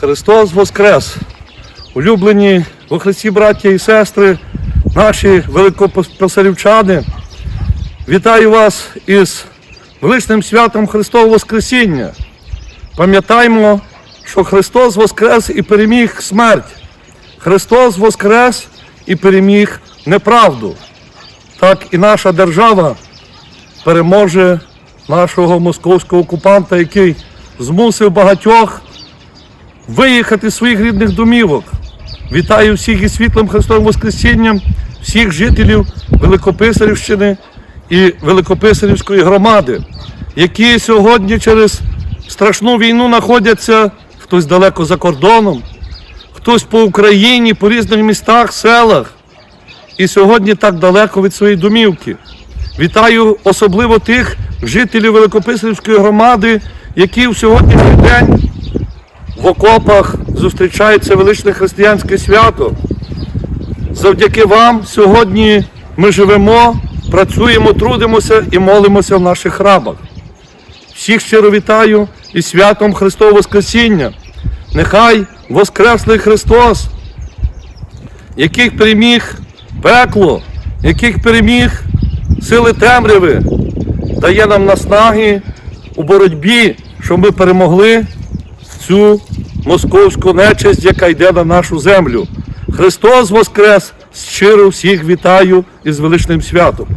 Христос Воскрес! Улюблені во Христі браття і сестри, наші великопосарівчани, вітаю вас із величним святом Христового Воскресіння. Пам'ятаймо, що Христос Воскрес і переміг смерть. Христос Воскрес і переміг неправду. Так і наша держава переможе нашого московського окупанта, який змусив багатьох виїхати з своїх рідних домівок. Вітаю всіх із світлим Христовим Воскресінням, всіх жителів Великописарівщини і Великописарівської громади, які сьогодні через страшну війну знаходяться хтось далеко за кордоном, хтось по Україні, по різних містах, селах. І сьогодні так далеко від своєї домівки. Вітаю особливо тих жителів Великописарівської громади, які в сьогоднішній день в окопах зустрічається величне християнське свято. Завдяки вам сьогодні ми живемо, працюємо, трудимося і молимося в наших храмах. Всіх щиро вітаю і святом Христового Воскресіння. Нехай Воскреслий Христос, яких переміг пекло, яких переміг сили темряви, дає нам наснаги у боротьбі, щоб ми перемогли цю московську нечисть, яка йде на нашу землю. Христос Воскрес! Щиро всіх вітаю із величним святом.